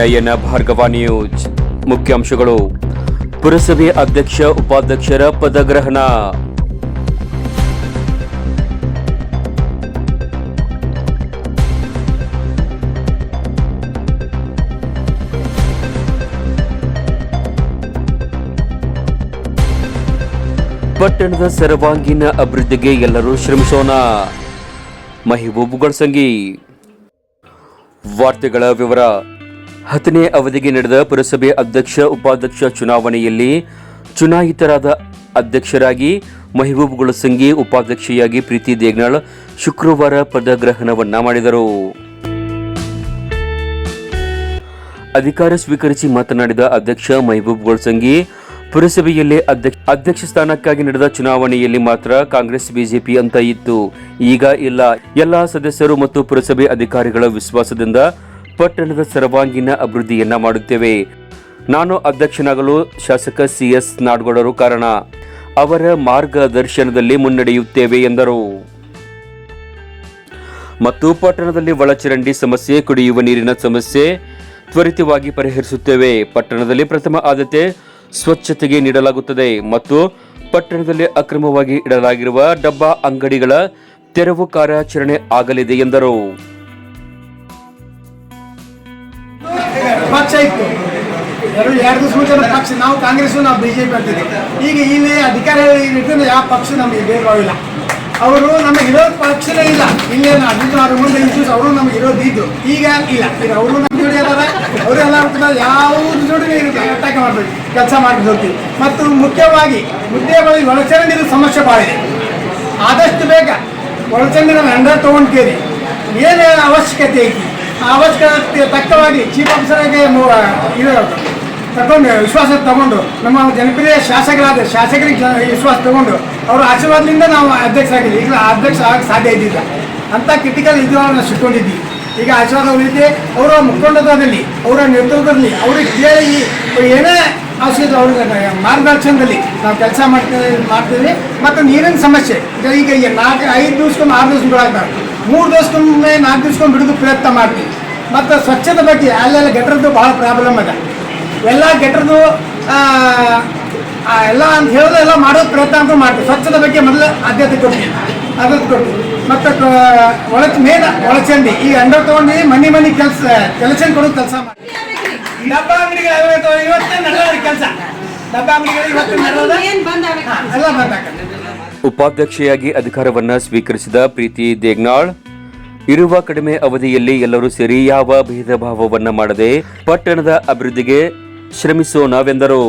ನಯನ Bhargava news. ಮುಖ್ಯಾಂಶಗಳು. ಪುರಸಭೆ ಅಧ್ಯಕ್ಷ, ಉಪಾಧ್ಯಕ್ಷರ ಪದಗ್ರಹಣ. ಪಟ್ಟಣದ ಸರ್ವಾಂಗೀಣ ಅಭಿವೃದ್ಧಿಗೆ ಎಲ್ಲರೂ ಶ್ರಮಿಸೋಣ. ಮಹಿಬೂಬ್ ಸಂಗೀ. ವಾರ್ತೆಗಳ ವಿವರ. ಹತ್ತನೇ ಅವಧಿಗೆ ನಡೆದ ಪುರಸಭೆ ಅಧ್ಯಕ್ಷ, ಉಪಾಧ್ಯಕ್ಷ ಚುನಾವಣೆಯಲ್ಲಿ ಚುನಾಯಿತರಾದ ಅಧ್ಯಕ್ಷರಾಗಿ ಮಹಿಬೂಬ್ ಗುಳಸಂಗಿ ಉಪಾಧ್ಯಕ್ಷೆಯಾಗಿ ಪ್ರೀತಿ ದೇಗ್ನಾಳ್ ಶುಕ್ರವಾರ ಪದಗ್ರಹಣವನ್ನ ಮಾಡಿದರು. ಅಧಿಕಾರ ಸ್ವೀಕರಿಸಿ ಮಾತನಾಡಿದ ಅಧ್ಯಕ್ಷ ಮೆಹಬೂಬ್ ಗೊಳಸಂಗಿ ಪುರಸಭೆಯಲ್ಲಿ ಅಧ್ಯಕ್ಷ ಸ್ಥಾನಕ್ಕಾಗಿ ನಡೆದ ಚುನಾವಣೆಯಲ್ಲಿ ಮಾತ್ರ ಕಾಂಗ್ರೆಸ್, ಬಿಜೆಪಿ ಅಂತ ಇತ್ತು. ಈಗ ಇಲ್ಲ. ಎಲ್ಲಾ ಸದಸ್ಯರು ಮತ್ತು ಪುರಸಭೆ ಅಧಿಕಾರಿಗಳ ವಿಶ್ವಾಸದಿಂದ ಪಟ್ಟಣದ ಸರ್ವಾಂಗೀಣ ಅಭಿವೃದ್ಧಿಯನ್ನ ಮಾಡುತ್ತೇವೆ. ನಾನು ಅಧ್ಯಕ್ಷನಾಗಲು ಶಾಸಕ ಸಿಎಸ್ ನಾಡಗೌಡರು ಕಾರಣ. ಅವರ ಮಾರ್ಗದರ್ಶನದಲ್ಲಿ ಮುನ್ನಡೆಯುತ್ತೇವೆ ಎಂದರು. ಮತ್ತು ಪಟ್ಟಣದಲ್ಲಿ ಒಳಚರಂಡಿ ಸಮಸ್ಯೆ, ಕುಡಿಯುವ ನೀರಿನ ಸಮಸ್ಯೆ ತ್ವರಿತವಾಗಿ ಪರಿಹರಿಸುತ್ತೇವೆ. ಪಟ್ಟಣದಲ್ಲಿ ಪ್ರಥಮ ಆದ್ಯತೆ ಸ್ವಚ್ಛತೆಗೆ ನೀಡಲಾಗುತ್ತದೆ ಮತ್ತು ಪಟ್ಟಣದಲ್ಲಿ ಅಕ್ರಮವಾಗಿ ಇಡಲಾಗಿರುವ ಡಬ್ಬಾ ಅಂಗಡಿಗಳ ತೆರವು ಕಾರ್ಯಾಚರಣೆ ಆಗಲಿದೆ ಎಂದರು. ಇತ್ತು. ಎರಡು ಎರಡು ದಿವಸ ಪಕ್ಷ ನಾವು ಕಾಂಗ್ರೆಸ್ ನಾವು ಬಿಜೆಪಿ ಆಗ್ತಿದ್ವಿ ಈಗ ಇಲ್ಲಿ ಅಧಿಕಾರ ಇಟ್ಟಿದ್ರೆ ಯಾವ ಪಕ್ಷ ನಮಗೆ ಬೇಕಾಗಿಲ್ಲ ಅವರು ನಮಗೆ ಇರೋ ಪಕ್ಷನೇ ಇಲ್ಲ. ಇಲ್ಲೇ ಹದಿನಾರು ಮುಂದೆ ಐದು ಅವರು ನಮ್ಗೆ ಇರೋದು ಈಗ ಇಲ್ಲ. ಈಗ ಅವರು ನಮ್ಮ ಜೋಡಿ ಅದಾರ ಅವರೆಲ್ಲ ಯಾವ ಜೋಡಿ ಇರುತ್ತೆ ಅಟ್ಯಾಕ್ ಮಾಡಬೇಕು. ಕೆಲಸ ಮಾಡ್ಬೇಕು ಮತ್ತು ಮುಖ್ಯವಾಗಿ ಮುದ್ದೆಗಳಿಗೆ ಒಳಚರಂಡಿದ ಸಮಸ್ಯೆ ಭಾಳ ಇದೆ. ಆದಷ್ಟು ಬೇಗ ಒಳಚಂಡಿ ನಾವು ಹೆಂಡ ತೊಗೊಂಡು ಕೇಳಿ ಏನು ಅವಶ್ಯಕತೆ ಐತಿ. ಅವಶ್ಯಕತೆ ತಕ್ಕವಾಗಿ ಚೀಫ್ ಆಫೀಸರ್ಗೆ ಇದು ತಗೊಂಡು ವಿಶ್ವಾಸ ತಗೊಂಡು, ನಮ್ಮ ಜನಪ್ರಿಯ ಶಾಸಕರಾದ ಶಾಸಕರಿಗೆ ವಿಶ್ವಾಸ ತಗೊಂಡು, ಅವರ ಆಶೀರ್ವಾದದಿಂದ ನಾವು ಅಧ್ಯಕ್ಷ ಆಗಿದ್ವಿ. ಈಗ ಅಧ್ಯಕ್ಷ ಆಗಕ್ಕೆ ಸಾಧ್ಯ ಇದ್ದಿಲ್ಲ. ಅಂತ ಕ್ರಿಟಿಕಲ್ ಇದು ಸುಟ್ಕೊಂಡಿದ್ವಿ ಈಗ ಆಶೀರ್ವಾದ ಅವರಿಗೆ ಅವರ ಮುಖಂಡತ್ವದಲ್ಲಿ, ಅವರ ನೇತೃತ್ವದಲ್ಲಿ, ಅವ್ರಿಗೆ ಕೇಳಿ ಏನೇ ಅವಶ್ಯಕತೆ ಅವ್ರಿಗೆ ಮಾರ್ಗದರ್ಶನದಲ್ಲಿ ನಾವು ಕೆಲಸ ಮಾಡ್ತೇವೆ ಮಾಡ್ತೀವಿ. ಮತ್ತು ನೀರಿನ ಸಮಸ್ಯೆ. ಈಗ ಈಗ ನಾಲ್ಕು ಐದು ದಿವ್ಸಕ್ಕೊಮ್ಮೆ ಆರು ದಿವ್ಸ ಬಿಡಾಕ್ತಾರೆ ಮೂರು ದಿವಸಕ್ಕೊಮ್ಮೆ ನಾಲ್ಕು ದಿವ್ಸಕ್ಕೊಮ್ಮೆ ಬಿಡೋದು ಪ್ರಯತ್ನ ಮಾಡ್ತೀವಿ. ಮತ್ತು ಸ್ವಚ್ಛತೆ ಬಗ್ಗೆ ಅಲ್ಲೆಲ್ಲ ಗೆಟ್ರದ್ದು ಭಾಳ ಪ್ರಾಬ್ಲಮ್ ಅದ. ಎಲ್ಲ ಗೆಟ್ರದ್ದು ಎಲ್ಲ ಅಂತ ಹೇಳೋದು ಎಲ್ಲ ಮಾಡೋದು ಪ್ರಯತ್ನ ಅಂತ ಮಾಡ್ತೀವಿ. ಸ್ವಚ್ಛತೆ ಬಗ್ಗೆ ಮೊದಲು ಆದ್ಯತೆ ಕೊಡ್ತೀವಿ. ಆದ್ಯತೆ ಕೊಡ್ತೀವಿ. ಮತ್ತು ಒಳ ಮೇನ್ ಒಳಚಂಡಿ. ಈ ಅಂಡರ್ ತೊಗೊಂಡು ಮನೆ ಮನೆ ಕೆಲಸ ಕೆಲಸ ಕೊಡೋದು ಕೆಲಸ ಮಾಡಿ ಡಬ್ಬ ಅಂಗಡಿಗೆ ಇವತ್ತೇ ನಡೆದ ಕೆಲಸ. ಉಪಾಧ್ಯಕ್ಷೆಯಾಗಿ ಅಧಿಕಾರವನ್ನ ಸ್ವೀಕರಿಸಿದ ಪ್ರೀತಿ ದೇಗ್ನಾಳ್ ಇರುವ ಕಡಿಮೆ ಅವಧಿಯಲ್ಲಿ ಎಲ್ಲರೂ ಸೇರಿ ಯಾವ ಭೇದ ಭಾವವನ್ನ ಮಾಡದೆ ಪಟ್ಟಣದ ಅಭಿವೃದ್ಧಿಗೆ ಶ್ರಮಿಸೋಣವೆಂದರು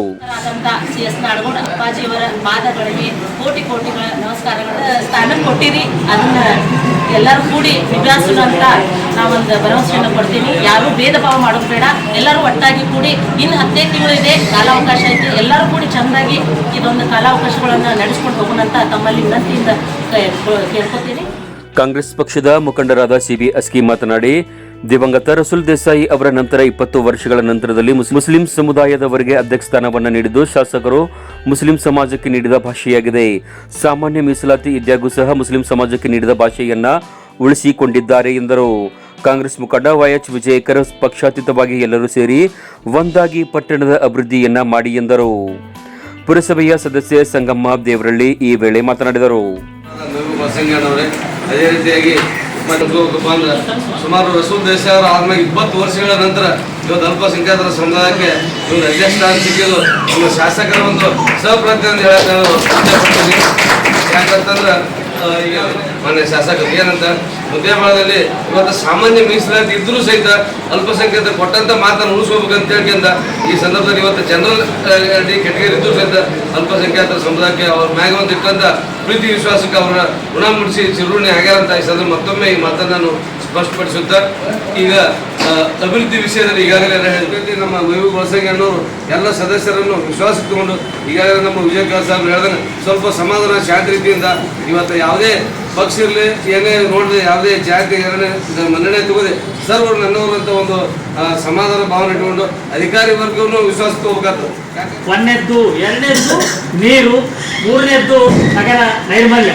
ನಮಸ್ಕಾರಗಳ ಸ್ಥಾನ ಕೊಟ್ಟಿರಿ. ಅದನ್ನ ಎಲ್ಲರೂ ಕೂಡಿ ವಿಭ್ಯಾಸನ ಅಂತ ನಾವೊಂದು ಭರವಸೆಯನ್ನು ಕೊಡ್ತೀವಿ ಯಾರು ಭೇದ ಭಾವ ಮಾಡೋದು ಬೇಡ. ಎಲ್ಲರೂ ಒಟ್ಟಾಗಿ ಕೂಡಿ ಇನ್ನು ಹದಿನೈದು ತಿಂಗಳಿದೆ ಕಾಲಾವಕಾಶ ಐತಿ. ಎಲ್ಲರೂ ಕೂಡಿ ಚೆಂದಾಗಿ ಇದೊಂದು ಕಾಲಾವಕಾಶಗಳನ್ನು ನಡೆಸ್ಕೊಂಡು ಹೋಗೋಣ ಅಂತ ತಮ್ಮಲ್ಲಿ ವಿನಂತಿಯಿಂದ ಕೇಳ್ಕೊತೀನಿ. ಕಾಂಗ್ರೆಸ್ ಪಕ್ಷದ ಮುಖಂಡರಾದ ಸಿಬಿ ಅಸ್ಕಿ ಮಾತನಾಡಿ ದಿವಂಗತ ರಸುಲ್ ದೇಸಾಯಿ ಅವರ ನಂತರ ಇಪ್ಪತ್ತು ವರ್ಷಗಳ ನಂತರದಲ್ಲಿ ಮುಸ್- ಮುಸ್ಲಿಂ ಸಮುದಾಯದವರಿಗೆ ಅಧ್ಯಕ್ಷ ಸ್ಥಾನವನ್ನು ನೀಡಿದ್ದು ಶಾಸಕರು ಮುಸ್ಲಿಂ ಸಮಾಜಕ್ಕೆ ನೀಡಿದ ಭಾಷೆಯಾಗಿದೆ. ಸಾಮಾನ್ಯ ಮೀಸಲಾತಿ ಇದ್ದಾಗೂ ಸಹ ಮುಸ್ಲಿಂ ಸಮಾಜಕ್ಕೆ ನೀಡಿದ ಭಾಷೆಯನ್ನ ಉಳಿಸಿಕೊಂಡಿದ್ದಾರೆ ಎಂದರು. ಕಾಂಗ್ರೆಸ್ ಮುಖಂಡ ವೈಎಚ್ ವಿಜಯಕರ್ ಪಕ್ಷಾತೀತವಾಗಿ ಎಲ್ಲರೂ ಸೇರಿ ಒಂದಾಗಿ ಪಟ್ಟಣದ ಅಭಿವೃದ್ಧಿಯನ್ನ ಮಾಡಿ ಎಂದರು. ಪುರಸಭೆಯ ಸದಸ್ಯ ಸಂಗಮ್ಮ ದೇವರಳ್ಳಿ ಈ ವೇಳೆ ಮಾತನಾಡಿದರು. ಅಂದ್ರೆ ಸುಮಾರು ರಸೂಲ್ ದೇಶ ಅವರು ಆದ್ಮೇಲೆ ಇಪ್ಪತ್ತು ವರ್ಷಗಳ ನಂತರ ಇವತ್ತು ಅಲ್ಪಸಂಖ್ಯಾತರ ಸಮುದಾಯಕ್ಕೆ ಒಂದು ಅಧ್ಯಕ್ಷ ಸಿಕ್ಕಿದ್ದು ಒಂದು ಶಾಸಕರ ಒಂದು ಸಹಪ್ರತಿ ಅಂತ ಹೇಳಕ್ ನಾನು ಯಾಕಂತಂದ್ರೆ ಮಾನ್ಯ ಶಾಸಕ ಏನಂತ ಉದ್ಯಮದಲ್ಲಿ ಇವತ್ತು ಸಾಮಾನ್ಯ ಮೀಸಲಾತಿ ಇದ್ರೂ ಸಹಿತ ಅಲ್ಪಸಂಖ್ಯಾತ ಕೊಟ್ಟಂತ ಮಾತನ್ನು ಉಳಿಸ್ಕೋಬೇಕಂತ ಹೇಳ್ಕೊಂಡ ಈ ಸಂದರ್ಭದಲ್ಲಿ ಇವತ್ತು ಜನರಲ್ ಕೆಟಗರಿ ಇದ್ರೂ ಸಹಿತ ಅಲ್ಪಸಂಖ್ಯಾತರ ಸಮುದಾಯಕ್ಕೆ ಅವ್ರ ಮ್ಯಾಗ ಒಂದು ಇಟ್ಟಂತ ಪ್ರೀತಿ ವಿಶ್ವಾಸಕ್ಕೆ ಅವರ ಋಣ ಮುಡಿಸಿ ಚಿರುಣಿ ಆಗ್ಯಾರಂತ ಈ ಸಂದರ್ಭ ಮತ್ತೊಮ್ಮೆ ಈ ಮಾತನ್ನು ನಾನು ಸ್ಪಷ್ಟಪಡಿಸುತ್ತಾ, ಈಗ ಅಭಿವೃದ್ಧಿ ವಿಷಯದಲ್ಲಿ ಈಗಾಗಲೇ ನಾನು ನಮ್ಮ ಮಹಬೂಬ್ ಬಳಸಂಗಿ ಅನ್ನೋರು ಎಲ್ಲ ಸದಸ್ಯರನ್ನು ವಿಶ್ವಾಸ ತಗೊಂಡು ಈಗಾಗಲೇ ನಮ್ಮ ವಿಜಯಕಾಸ್ ಸಾಹೇಬ್ ಹೇಳಿದ್ರೆ ಸ್ವಲ್ಪ ಸಮಾಧಾನ ಶಾಂತ ರೀತಿಯಿಂದ ಇವತ್ತು ಯಾವುದೇ ಪಕ್ಷ ಇರಲಿ, ಏನೇ ನೋಡಲಿ ಯಾವುದೇ ಜಾತಿ, ಏನೇ ಮನ್ನಣೆ ತಗೋದೆ, ಸರ್ವರು ನನ್ನವರು ಅಂತ ಒಂದು ಸಮಾಧಾನ ಭಾವನೆ ಇಟ್ಕೊಂಡು ಅಧಿಕಾರಿ ವರ್ಗವನ್ನು ವಿಶ್ವಾಸ ತಗೋಬೇಕಾಗ್ತದೆ. ಒಂದನೇದ್ದು ಎರಡನೇದ್ದು ನೀರು, ಮೂರನೇದ್ದು ನಗರ ನೈರ್ಮಲ್ಯ.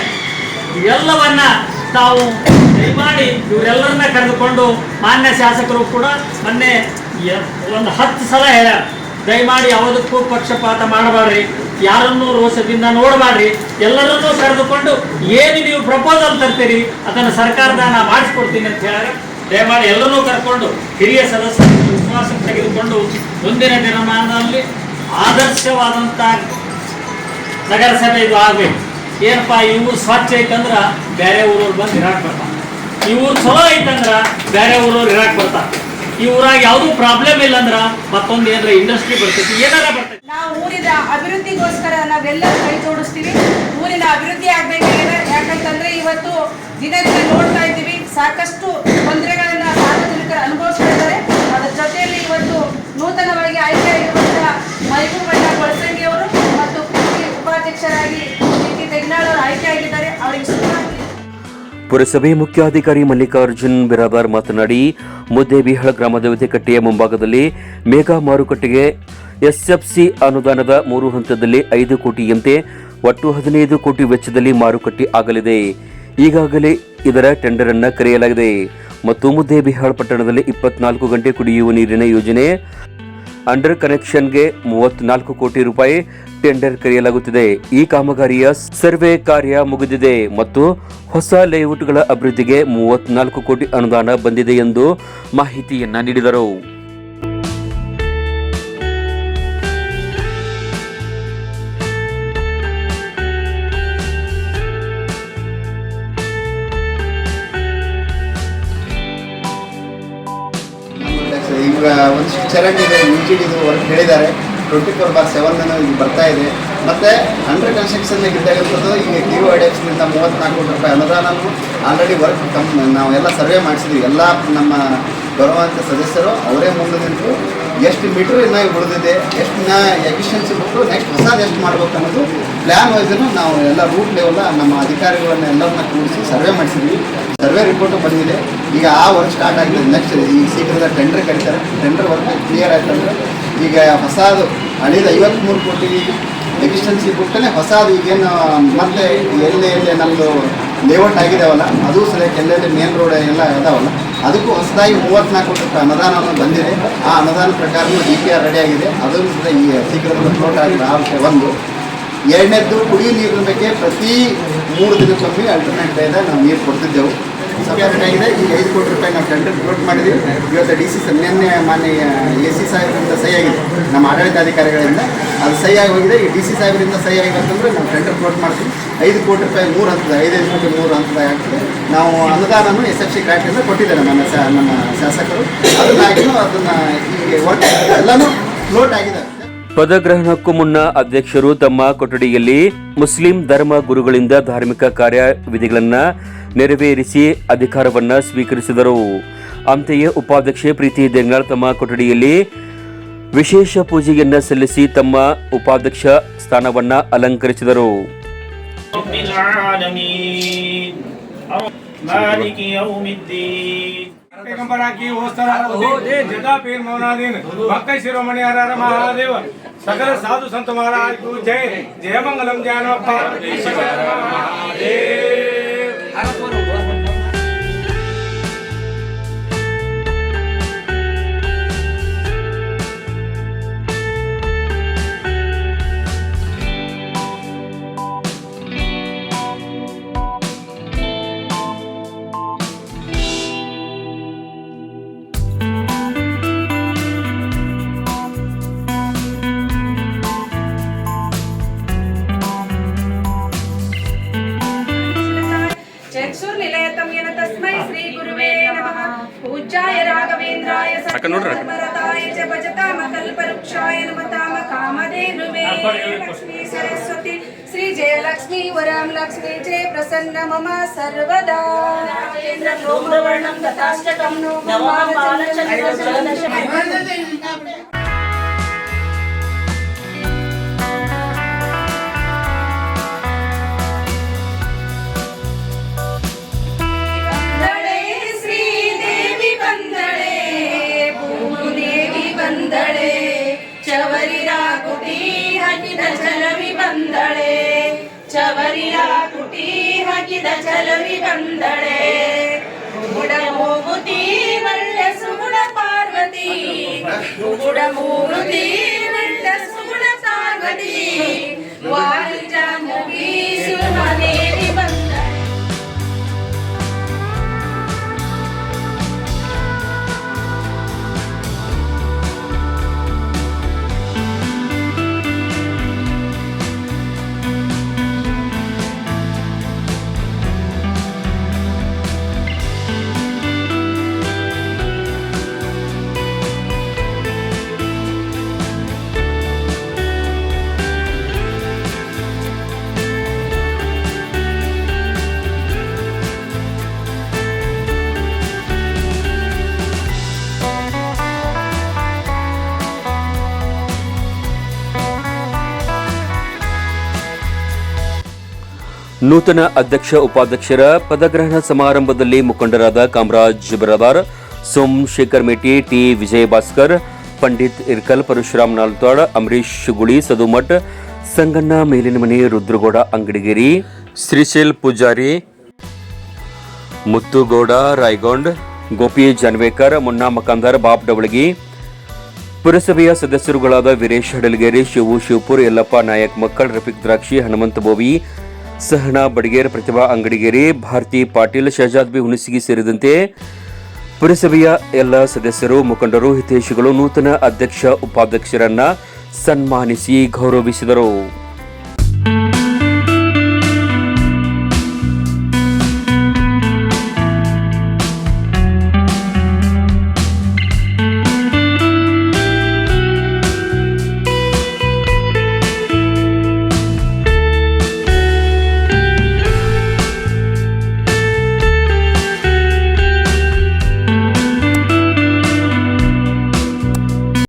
ಇವೆಲ್ಲವನ್ನ ತಾವು ದಯಮಾಡಿ ಇವರೆಲ್ಲರನ್ನ ಕರೆದುಕೊಂಡು ಮಾನ್ಯ ಶಾಸಕರು ಕೂಡ ಮೊನ್ನೆ ಒಂದು ಹತ್ತು ಸಲ ಹೇಳ್ಯಾರ, ದಯಮಾಡಿ ಯಾವುದಕ್ಕೂ ಪಕ್ಷಪಾತ ಮಾಡಬಾರ್ರಿ, ಯಾರನ್ನೂ ರೋಷದಿಂದ ನೋಡಬಾರ್ರಿ, ಎಲ್ಲರನ್ನೂ ಕರೆದುಕೊಂಡು ಏನು ನೀವು ಪ್ರಪೋಸಲ್ ತರ್ತೀರಿ, ಅದನ್ನು ಸರ್ಕಾರದ ನಾನು ಮಾಡಿಸ್ಕೊಡ್ತೀನಿ ಅಂತ ಹೇಳಿ ದಯಮಾಡಿ ಎಲ್ಲರನ್ನೂ ಕರ್ಕೊಂಡು ಹಿರಿಯ ಸದಸ್ಯರು ವಿಶ್ವಾಸ ತೆಗೆದುಕೊಂಡು ಮುಂದಿನ ದಿನಮಾನದಲ್ಲಿ ಆದರ್ಶವಾದಂಥ ನಗರಸಭೆ ಇದು ಆಗ್ಬೇಕು. ಏನಪ್ಪ, ಈ ಊರು ಸ್ವಚ್ಛ ಐತಂದ್ರ ಬೇರೆ ಊರವ್ರು ಬಂದು ಇರಾಕ್ ಬರ್ತಾರ. ಈ ಊರು ಚಲೋ ಐತಂದ್ರ ಬೇರೆ ಊರವ್ರು ಇರಾಕ್ ಬರ್ತಾರ. ಈ ಊರಾಗ ಯಾವುದೂ ಪ್ರಾಬ್ಲಮ್ ಇಲ್ಲ ಅಂದ್ರ ಮತ್ತೊಂದು ಏನಾರ ಇಂಡಸ್ಟ್ರಿ ಬರ್ತೈತಿ, ಏನಾರ ಬರ್ತೈತಿ. ನಾವು ಊರಿನ ಅಭಿವೃದ್ಧಿಗೋಸ್ಕರ ನಾವೆಲ್ಲ ಕೈ ಜೋಡಿಸ್ತೀವಿ. ಊರಿನ ಅಭಿವೃದ್ಧಿ ಆಗ್ಬೇಕಾಗಿದೆ ಯಾಕಂತಂದ್ರೆ ಇವತ್ತು ದಿನ ದಿನ ನೋಡ್ತಾ ಇದ್ದೀವಿ, ಸಾಕಷ್ಟು ತೊಂದರೆಗಳನ್ನ ಸಾರ್ವಜನಿಕರು ಅನುಭವಿಸ್ತಾ ಇದ್ದಾರೆ. ಅದರ ಜೊತೆಯಲ್ಲಿ ಇವತ್ತು ನೂತನವಾಗಿ ಆಯ್ಕೆ ಆಗಿರೋದರಿಂದ ಮೈಗೂ ಮೈಬೂಬಣ್ಣ ಬಳಸಂಗಿ ಅವರು ಮತ್ತು ಕೃಷಿ ಉಪಾಧ್ಯಕ್ಷರಾಗಿ ಪುರಸಭೆ ಮುಖ್ಯಾಧಿಕಾರಿ ಮಲ್ಲಿಕಾರ್ಜುನ್ ಬಿರಾದಾರ್ ಮಾತನಾಡಿ, ಮುದ್ದೇಬಿಹಳ ಗ್ರಾಮದೇವತೆ ಕಟ್ಟೆಯ ಮುಂಭಾಗದಲ್ಲಿ ಮೇಘಾ ಮಾರುಕಟ್ಟೆಗೆ ಎಸ್ಎಫ್ಸಿ ಅನುದಾನದ ಮೂರು ಹಂತದಲ್ಲಿ ಐದು ಕೋಟಿಯಂತೆ ಒಟ್ಟು ಹದಿನೈದು ಕೋಟಿ ವೆಚ್ಚದಲ್ಲಿ ಮಾರುಕಟ್ಟೆ ಆಗಲಿದೆ. ಈಗಾಗಲೇ ಇದರ ಟೆಂಡರ್ ಅನ್ನು ಕರೆಯಲಾಗಿದೆ. ಮತ್ತು ಮುದ್ದೇಬಿಹಾಳ್ ಪಟ್ಟಣದಲ್ಲಿ ಇಪ್ಪತ್ನಾಲ್ಕು ಗಂಟೆ ಕುಡಿಯುವ ನೀರಿನ ಯೋಜನೆ ಅಂಡರ್ ಕನೆಕ್ಷನ್ಗೆ ಮೂವತ್ನಾಲ್ಕು ಕೋಟಿ ರೂಪಾಯಿ ಟೆಂಡರ್ ಕರೆಯಲಾಗುತ್ತಿದೆ. ಈ ಕಾಮಗಾರಿಯ ಸರ್ವೆ ಕಾರ್ಯ ಮುಗಿದಿದೆ ಮತ್ತು ಹೊಸ ಲೇಔಟ್ಗಳ ಅಭಿವೃದ್ಧಿಗೆ ಮೂವತ್ನಾಲ್ಕು ಕೋಟಿ ಅನುದಾನ ಬಂದಿದೆ ಎಂದು ಮಾಹಿತಿಯನ್ನ ನೀಡಿದರು. ಈಗ ಒಂದಿಷ್ಟು ಚರಂಡ್ ಇದೆ ಇದು ವರ್ಕ್ ಹೇಳಿದ್ದಾರೆ. ಟ್ವೆಂಟಿ ಫೋರ್ ಬಾರ್ ಸೆವೆನ್ ಈಗ ಬರ್ತಾ ಇದೆ. ಮತ್ತು ಅಂಡರ್ ಕನ್ಸ್ಟ್ರಕ್ಷನ್ ಇದ್ದಾಗಿರ್ತದ್ದು ಈಗ ಡಿ ಒ ನಿಂದ ಮೂವತ್ತ್ನಾಲ್ಕು ಕೋಟಿ ರೂಪಾಯಿ ಅನುದಾನನು ಆಲ್ರೆಡಿ ವರ್ಕ್ ನಾವು ನಾವೆಲ್ಲ ಸರ್ವೆ ಮಾಡಿಸಿದ್ವಿ. ಎಲ್ಲ ನಮ್ಮ ಬರುವಂಥ ಸದಸ್ಯರು ಅವರೇ ಮುಂದೆ ನಿಂತು ಎಷ್ಟು ಮೀಟ್ರ್ ಇನ್ನಾಗಿ ಉಳಿದಿದೆ, ಎಷ್ಟು ನಾ ಎಫಿಷಿಯನ್ಸಿ ಬಿಟ್ಟು ನೆಕ್ಸ್ಟ್ ಹೊಸದು ಎಷ್ಟು ಮಾಡ್ಬೇಕು ಅನ್ನೋದು ಪ್ಲ್ಯಾನ್ ವೈಸನ್ನು ನಾವು ಎಲ್ಲ ರೂಟ್ ಲೆವೆಲ್ಲ ನಮ್ಮ ಅಧಿಕಾರಿಗಳನ್ನ ಎಲ್ಲರನ್ನ ಕೂರಿಸಿ ಸರ್ವೆ ಮಾಡಿಸಿದ್ವಿ. ಸರ್ವೆ ರಿಪೋರ್ಟು ಬಂದಿದೆ. ಈಗ ಆ ವರ್ಕ್ ಸ್ಟಾರ್ಟ್ ಆಗಿದೆ. ನೆಕ್ಸ್ಟ್ ಈ ಶೀಘ್ರದ ಟೆಂಡರ್ ಕರೀತಾರೆ. ಟೆಂಡರ್ ವರ್ಕ್ ಕ್ಲಿಯರ್ ಆಯ್ತಂದ್ರೆ ಈಗ ಹೊಸದು ಹಳೇದು ಐವತ್ತ್ಮೂರು ಕೋಟಿ ಎಫಿಷಿಯನ್ಸಿ ಬಿಟ್ಟನೇ ಹೊಸದು ಈಗೇನು ಮತ್ತೆ ಎಲ್ಲೇ ಎಲ್ಲೇ ನಮ್ಮದು ಲೇಔಟ್ ಆಗಿದಾವಲ್ಲ ಅದು ಸರಿಯಾಗಿ ಎಲ್ಲೆಲ್ಲಿ ಮೇನ್ ರೋಡ್ ಎಲ್ಲ ಇದಾವಲ್ಲ ಅದಕ್ಕೂ ಹೊಸದಾಗಿ ಮೂವತ್ತ್ನಾಲ್ಕು ಕೋಟಿ ಅನುದಾನವನ್ನು ಬಂದಿದೆ. ಆ ಅನುದಾನ ಪ್ರಕಾರ ಡಿ ಪಿ ಆರ್ ರೆಡಿ ಆಗಿದೆ. ಅದನ್ನು ಸಹ ಈ ಶೀಘ್ರದಲ್ಲಿ ಫ್ಲೋಟ್ ಆಗಿದೆ ಆ ವಿಷಯ ಒಂದು. ಎರಡನೇದ್ದು ಕುಡಿಯುವ ನೀರಿನ ಬಗ್ಗೆ ಪ್ರತಿ ಮೂರು ದಿನಕ್ಕೊಮ್ಮೆ ಅಲ್ಟರ್ನೇಟ್ ಇದೆ ನಾವು ನೀರು ಕೊಡ್ತಿದ್ದೆವು. ಸಬ್ಜೆಕ್ಟ್ ಆಗಿದೆ. ಈಗ ಐದು ಕೋಟಿ ರೂಪಾಯಿ ನಾವು ಟೆಂಡರ್ ಫ್ಲೋಟ್ ಮಾಡಿದ್ದೀವಿ ಇವತ್ತು ಡಿ ಸಿ ನಿನ್ನೆ ಮಾನ್ಯ ಎ ಸಿ ಸಾಹೇಬರಿಂದ ಸಹಿ ಆಗಿದೆ. ನಮ್ಮ ಆಡಳಿತಾಧಿಕಾರಿಗಳಿಂದ ಅದು ಸಹಿ ಆಗಿ ಹೋಗಿದೆ. ಈ ಡಿ ಸಿ ಸಾಹೇಬರಿಂದ ಸಹಿ ಆಗಿದೆ ಅಂತಂದರೆ ನಾವು ಟೆಂಡರ್ ಫ್ಲೋಟ್ ಮಾಡ್ತೀವಿ. ಐದು ಕೋಟಿ ರೂಪಾಯಿ ಮೂರು ಹಂತದ, ಐದೈದು ಕೋಟಿ ಮೂರು ಹಂತದ ಆಗ್ತದೆ. ನಾವು ಅನುದಾನನೂ ಎಸ್ ಎಫ್ ಸಿ ಕೊಟ್ಟಿದ್ದಾರೆ ನಮ್ಮ ನಮ್ಮ ಶಾಸಕರು. ಅದಕ್ಕಾಗಿ ಅದನ್ನ ವರ್ಕ್ ಎಲ್ಲಾನು ಫ್ಲೋಟ್ ಆಗಿದೆ. ಪದಗ್ರಹಣಕ್ಕೂ ಮುನ್ನ ಅಧ್ಯಕ್ಷರು ತಮ್ಮ ಕೊಠಡಿಯಲ್ಲಿ ಮುಸ್ಲಿಂ ಧರ್ಮ ಗುರುಗಳಿಂದ ಧಾರ್ಮಿಕ ಕಾರ್ಯವಿಧಿಗಳನ್ನು ನೆರವೇರಿಸಿ ಅಧಿಕಾರವನ್ನು ಸ್ವೀಕರಿಸಿದರು. ಅಂತೆಯೇ ಉಪಾಧ್ಯಕ್ಷೆ ಪ್ರೀತಿ ದೆಂಗಾಳ್ ತಮ್ಮ ಕೊಠಡಿಯಲ್ಲಿ ವಿಶೇಷ ಪೂಜೆಯನ್ನು ಸಲ್ಲಿಸಿ ತಮ್ಮ ಉಪಾಧ್ಯಕ್ಷ ಸ್ಥಾನವನ್ನು ಅಲಂಕರಿಸಿದರು. مالك يوم الدين ಕೈಕಂಬರಾಕಿ ಓಸ್ತರ ಜಗಾ ಪೀರ್ ಮೌನಾದೀನ್ ಭಕ್ತ ಶಿರೋಮಣಿ ಹರರ ಮಹಾದೇವ ಸಕಲ ಸಾಧು ಸಂತ ಮಹಾರಾಜ್ ಜಯ ಜಯ ಮಂಗಲಂ ಜಾನಪ್ಪ ಅಕ್ಕ ನೋಡ್ರಿ. ಸರಸ್ವತಿ ಶ್ರೀ ಜಯ ಲಕ್ಷ್ಮೀ ವರಂ ಲಕ್ಷ್ಮೀ ಜಯ ಪ್ರಸನ್ನ ಮಮ ಸರ್ವದಾ. ಚವರಿರ ಕುಟಿ ಹಾಕಿದ ಚಲವಿ ಬಂದಳೆ ಗುಡ ಮೂಗುತಿ, ಮಳ್ಳ ಸುಗುಣ ಪಾರ್ವತಿ. ಮುಗುಡ ಮೂಗುತಿ, ಮಳ್ಳ ಸುಗುಣ ಪಾರ್ವತಿ. ವಾರಿಜ ನೂತನ ಅಧ್ಯಕ್ಷ ಉಪಾಧ್ಯಕ್ಷರ ಪದಗ್ರಹಣ ಸಮಾರಂಭದಲ್ಲಿ ಮುಖಂಡರಾದ ಕಾಮರಾಜ್ ಬರದಾರ್, ಸೋಮಶೇಖರ್ ಮೇಟಿ, ಟಿ ವಿಜಯ ಭಾಸ್ಕರ್ ಪಂಡಿತ್ ಇರ್ಕಲ್, ಪರಶುರಾಮ್ ನಾಲ್ತಾಳ್ ಅಂಬರೀಶ್ ಗುಳಿ ಸದುಮಠ್, ಸಂಗಣ್ಣ, ಮೇಲಿನ ಮನೆ, ರುದ್ರಗೌಡ, ಅಂಗಡಿಗಿರಿ, ಶ್ರೀಶೈಲ್ ಪೂಜಾರಿ, ಮುತ್ತುಗೌಡ, ರಾಯ್ಗೊಂಡ್, ಗೋಪಿ ಜಾನ್ವೇಕರ್, ಮುನ್ನಾ ಮಕಾಂದರ್, ಬಾಬ್ ಡವಳಗಿ, ಪುರಸಭೆಯ ಸದಸ್ಯರುಗಳಾದ ವೀರೇಶ್ ಹಡಲ್ಗೇರಿ, ಶಿವು ಶಿವಪುರ್, ಯಲ್ಲಪ್ಪ ನಾಯಕ್ ಮಕ್ಕಳ್, ರಫಿಕ್ ದ್ರಾಕ್ಷಿ, ಹನುಮಂತ ಬೋವಿ ಸಹನಾ ಬಡಿಗೇರ್ ಪ್ರತಿಭಾ ಅಂಗಡಿಗೇರಿ ಭಾರತಿ ಪಾಟೀಲ್, ಶಹಜಾದ್ ಬಿ ಹುಣಸಿಗಿ ಸೇರಿದಂತೆ ಪುರಸಭೆಯ ಎಲ್ಲ ಸದಸ್ಯರು, ಮುಖಂಡರು, ಹಿತೈಷಿಗಳು ನೂತನ ಅಧ್ಯಕ್ಷ, ಉಪಾಧ್ಯಕ್ಷರನ್ನ ಸನ್ಮಾನಿಸಿ ಗೌರವಿಸಿದರು.